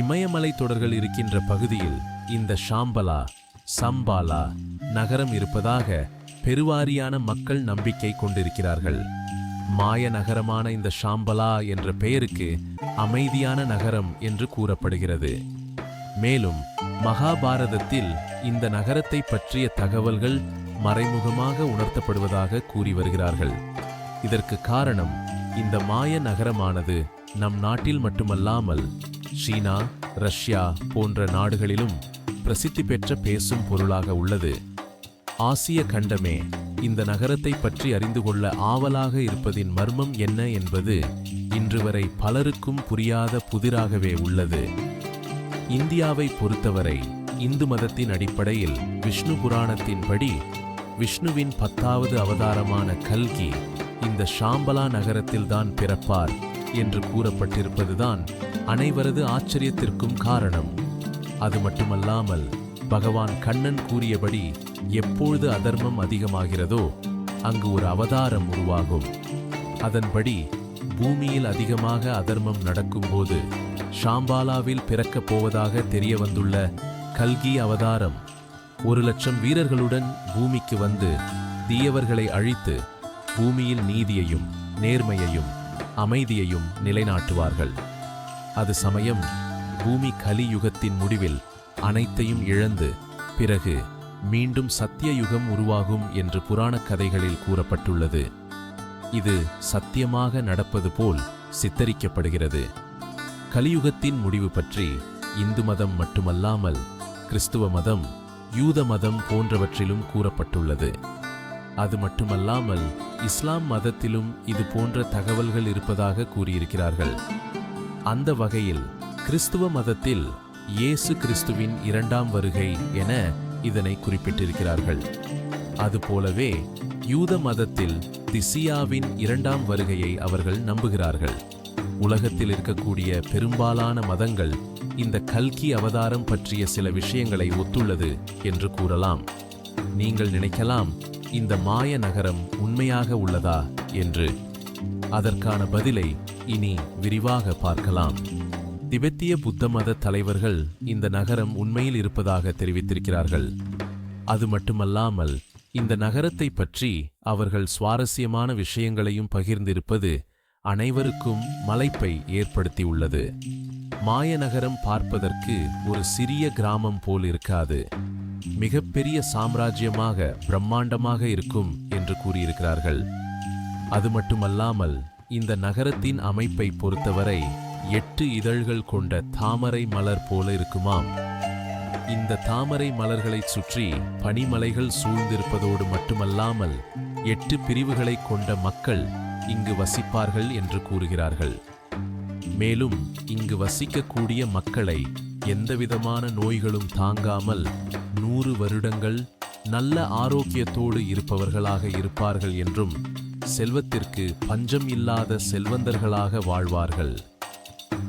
இமயமலை தொடர்கள் இருக்கின்ற பகுதியில் இந்த ஷாம்பலா சம்பாலா நகரம் இருப்பதாக பெருவாரியான மக்கள் நம்பிக்கை கொண்டிருக்கிறார்கள். மாய நகரமான இந்த ஷாம்பலா என்ற பெயருக்கு அமைதியான நகரம் என்று கூறப்படுகிறது. மேலும் மகாபாரதத்தில் இந்த நகரத்தை பற்றிய தகவல்கள் மறைமுகமாக உணர்த்தப்படுவதாக கூறி வருகிறார்கள். இதற்கு காரணம் இந்த மாய நகரமானது நம் நாட்டில் மட்டுமல்லாமல் சீனா ரஷ்யா போன்ற நாடுகளிலும் பிரசித்தி பெற்ற பேசும் பொருளாக உள்ளது. ஆசிய கண்டமே இந்த நகரத்தை பற்றி அறிந்து கொள்ள ஆவலாக இருப்பதின் மர்மம் என்ன என்பது இன்று வரை பலருக்கும் புரியாத புதிராகவே உள்ளது. இந்தியாவை பொறுத்தவரை இந்து மதத்தின் அடிப்படையில் விஷ்ணு புராணத்தின்படி விஷ்ணுவின் பத்தாவது அவதாரமான கல்கி இந்த ஷாம்பலா நகரத்தில்தான் பிறப்பார். என்று கூறப்பட்டிருப்பதுதான் அனைவரது ஆச்சரியத்திற்கும் காரணம். அது மட்டுமல்லாமல் பகவான் கண்ணன் கூறியபடி எப்பொழுது அதர்மம் அதிகமாகிறதோ அங்கு ஒரு அவதாரம் உருவாகும். அதன்படி பூமியில் அதிகமாக அதர்மம் நடக்கும்போது ஷாம்பாலாவில் பிறக்கப் போவதாக தெரிய வந்துள்ள கல்கி அவதாரம் ஒரு லட்சம் வீரர்களுடன் பூமிக்கு வந்து தீயவர்களை அழித்து பூமியில் நீதியையும் நேர்மையையும் அமைதியையும் நிலைநாட்டுவார்கள். அது சமயம் பூமி கலியுகத்தின் முடிவில் அனைத்தையும் இழந்து பிறகு மீண்டும் சத்திய யுகம் உருவாகும் என்று புராணக் கதைகளில் கூறப்பட்டுள்ளது. இது சத்தியமாக நடப்பது போல் சித்தரிக்கப்படுகிறது. கலியுகத்தின் முடிவு பற்றி இந்து மதம் மட்டுமல்லாமல் கிறிஸ்துவ மதம் யூத மதம் போன்றவற்றிலும் கூறப்பட்டுள்ளது. அது மட்டுமல்லாமல் இஸ்லாம் மதத்திலும் இது போன்ற தகவல்கள் இருப்பதாக கூறியிருக்கிறார்கள். அந்த வகையில் கிறிஸ்துவ மதத்தில் இயேசு கிறிஸ்துவின் இரண்டாம் வருகை என இதனை குறிப்பிட்டிருக்கிறார்கள். அதுபோலவே யூத மதத்தில் திசியாவின் இரண்டாம் வருகையை அவர்கள் நம்புகிறார்கள். உலகத்தில் இருக்கக்கூடிய பெரும்பாலான மதங்கள் இந்த கல்கி அவதாரம் பற்றிய சில விஷயங்களை ஒத்துள்ளது என்று கூறலாம். நீங்கள் நினைக்கலாம் இந்த மாய நகரம் உண்மையாக உள்ளதா என்று. அதற்கான பதிலை இனி விரிவாக பார்க்கலாம். திபெத்திய புத்த மத தலைவர்கள் இந்த நகரம் உண்மையில் இருப்பதாக தெரிவித்திருக்கிறார்கள். அது மட்டுமல்லாமல் இந்த நகரத்தை பற்றி அவர்கள் சுவாரஸ்யமான விஷயங்களையும் பகிர்ந்திருப்பது அனைவருக்கும் மலைப்பை ஏற்படுத்தியுள்ளது. மாய நகரம் பார்ப்பதற்கு ஒரு சிறிய கிராமம் போல் இருக்காது. மிகப்பெரிய சாம்ராஜ்யமாக பிரம்மாண்டமாக இருக்கும் என்று கூறியிருக்கிறார்கள். அது மட்டுமல்லாமல் இந்த நகரத்தின் அமைப்பை பொறுத்தவரை எட்டு இதழ்கள் கொண்ட தாமரை மலர் போல இருக்குமாம். இந்த தாமரை மலர்களைச் சுற்றி பனிமலைகள் சூழ்ந்திருப்பதோடு மட்டுமல்லாமல் எட்டு பிரிவுகளைக் கொண்ட மக்கள் இங்கு வசிப்பார்கள் என்று கூறுகிறார்கள். மேலும் இங்கு வசிக்கக்கூடிய மக்களை எந்தவிதமான நோய்களும் தாங்காமல் நூறு வருடங்கள் நல்ல ஆரோக்கியத்தோடு இருப்பவர்களாக இருப்பார்கள் என்றும் செல்வத்திற்கு பஞ்சம் இல்லாத செல்வந்தர்களாக வாழ்வார்கள்.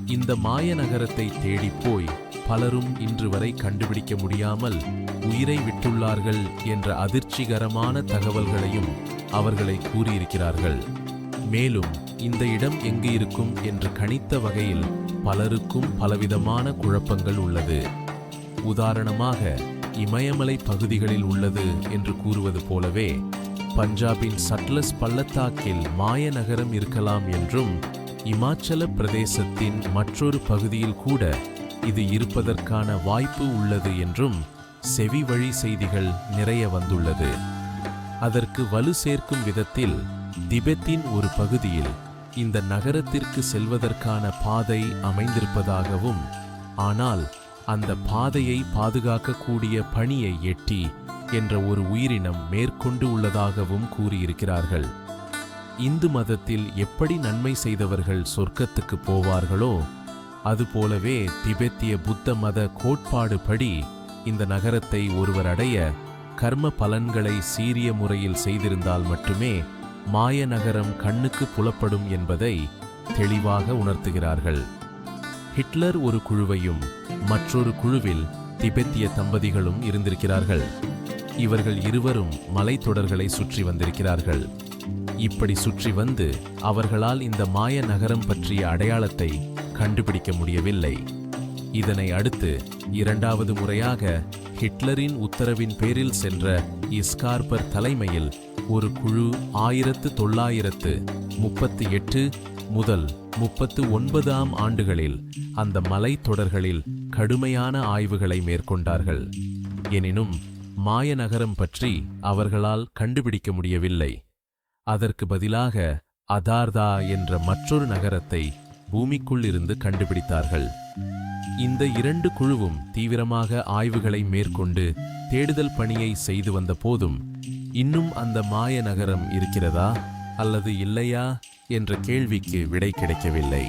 இந்த மாய நகரத்தை தேடிப் போய் பலரும் இன்று வரை கண்டுபிடிக்க முடியாமல் உயிரை விட்டுள்ளார்கள் என்ற அதிர்ச்சிகரமான தகவல்களையும் அவர்களை கூறியிருக்கிறார்கள். மேலும் இந்த இடம் எங்கு இருக்கும் என்று கணித்த வகையில் பலருக்கும் பலவிதமான குழப்பங்கள் உள்ளது. உதாரணமாக இமயமலை பகுதிகளில் உள்ளது என்று கூறுவது போலவே பஞ்சாபின் சட்லஸ் பள்ளத்தாக்கில் மாய நகரம் இருக்கலாம் என்றும் இமாச்சல பிரதேசத்தின் மற்றொரு பகுதியில் கூட இது இருப்பதற்கான வாய்ப்பு உள்ளது என்றும் செவி வழி செய்திகள் நிறைய வந்துள்ளது. அதற்கு வலு சேர்க்கும் விதத்தில் திபெத்தின் ஒரு பகுதியில் இந்த நகரத்திற்கு செல்வதற்கான பாதை அமைந்திருப்பதாகவும் ஆனால் அந்த பாதையை பாதுகாக்கக்கூடிய பணியை எட்டி என்ற ஒரு உயிரினம் மேற்கொண்டு உள்ளதாகவும் கூறியிருக்கிறார்கள். இந்து மதத்தில் எப்படி நன்மை செய்தவர்கள் சொர்க்கத்துக்கு போவார்களோ அதுபோலவே திபெத்திய புத்த மத கோட்பாடு படி இந்த நகரத்தை ஒருவர் அடைய கர்ம பலன்களை சீரிய முறையில் செய்திருந்தால் மட்டுமே மாய நகரம் கண்ணுக்கு புலப்படும் என்பதை தெளிவாக உணர்த்துகிறார்கள். ஹிட்லர் ஒரு குழுவையும் மற்றொரு குழுவில் திபெத்திய தம்பதிகளும் இருந்திருக்கிறார்கள். இவர்கள் இருவரும் மலைத்தொடர்களை சுற்றி வந்திருக்கிறார்கள். இப்படி சுற்றி வந்து அவர்களால் இந்த மாய நகரம் பற்றிய அடையாளத்தை கண்டுபிடிக்க முடியவில்லை. இதனை அடுத்து இரண்டாவது முறையாக ஹிட்லரின் உத்தரவின் பேரில் சென்ற இஸ்கார்பர் தலைமையில் ஒரு குழு ஆயிரத்து தொள்ளாயிரத்து முப்பத்தி எட்டு முதல் முப்பத்து ஒன்பதாம் ஆண்டுகளில் அந்த மலைத்தொடர்களில் கடுமையான ஆய்வுகளை மேற்கொண்டார்கள். எனினும் மாய நகரம் பற்றி அவர்களால் கண்டுபிடிக்க முடியவில்லை. அதற்கு பதிலாக அதார்தா என்ற மற்றொரு நகரத்தை பூமிக்குள் இருந்து கண்டுபிடித்தார்கள். இந்த இரண்டு குழுவும் தீவிரமாக ஆய்வுகளை மேற்கொண்டு தேடுதல் பணியை செய்து வந்த போதும் இன்னும் அந்த மாய நகரம் இருக்கிறதா அல்லது இல்லையா என்ற கேள்விக்கு விடை கிடைக்கவில்லை.